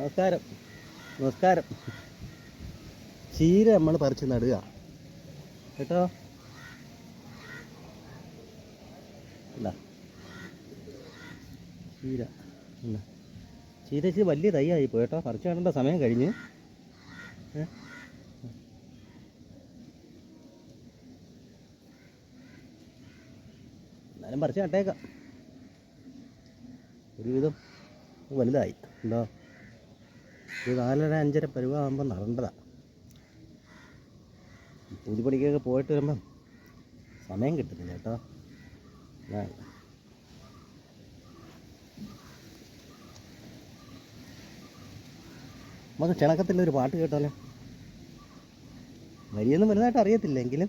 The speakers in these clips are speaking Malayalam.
നമസ്കാരം. നമസ്കാരം. ചീര നമ്മൾ പറിച്ച് നടുക. കേട്ടോ? അല്ല ചീര. ഇല്ല ചീര വലിയ തൈയായി പോയി കേട്ടോ. പറിച്ച് നടേണ്ട സമയം കഴിഞ്ഞ്? എന്നാലും പറിച്ച് നട്ടേക്കാം. ഒരുവിധം വലുതായി. ഉണ്ടോ? ഒരു നാലര അഞ്ചര പരുവാകുമ്പോൾ നടേണ്ടതാ പൂതിപ്പണിക്കൊക്കെ പോയിട്ട് വരുമ്പം സമയം കിട്ടുന്നില്ല കേട്ടോ. നമുക്ക് ക്ഷണക്കത്തിലൊരു പാട്ട് കേട്ടാലോ? വരിയൊന്നും വലുതായിട്ട് അറിയത്തില്ല എങ്കിലും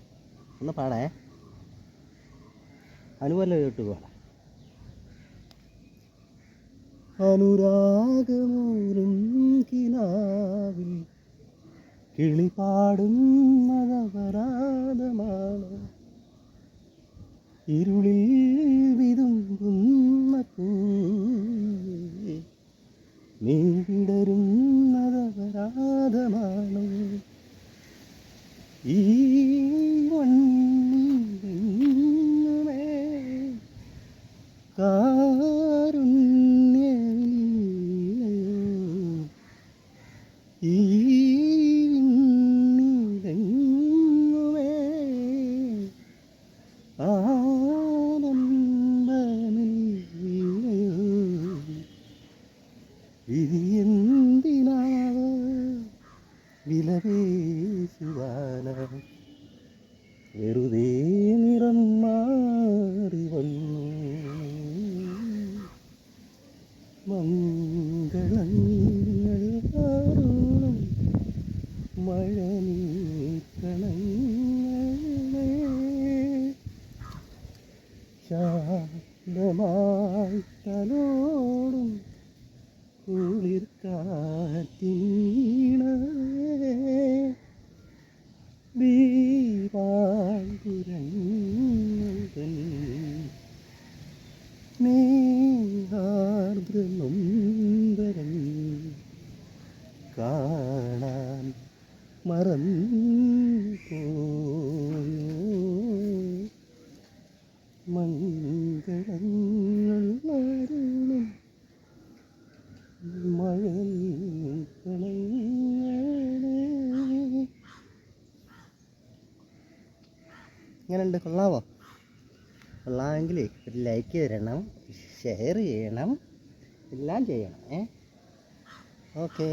ഒന്ന് പാടേ. അനുപോലെ കേട്ടു പാടാം. അനുരാഗമൂലും കിളിപാടുന്നതപരാധമാണ് ഇരുളിൽ വിതുമ്പുന്ന പൂവേ നീ ഈ കാരുണ്യമില്ലയോ? ഈ ആനന്ദമില്ലയോ? വിലപേശുവാന? വെറുതെ നിറം മാറി വന്നു. മംഗളങ്ങൾ തലോടും കുളിർ കാറ്റീണ ദീപാങ്കുരങ്ങൾ തൻ സ്നേഹാർദ്രനൊമ്പരം കാണാൻ മറന്നു പോയോ മംഗളങ്ങൾ അരുളും മഴൽ ഇങ്ങനെയുണ്ട് കൊള്ളാവോ? കൊള്ളാമെങ്കിൽ ഒരു ലൈക്ക് തരണം ഷെയർ ചെയ്യണം എല്ലാം ചെയ്യണം ഏ? ഓക്കേ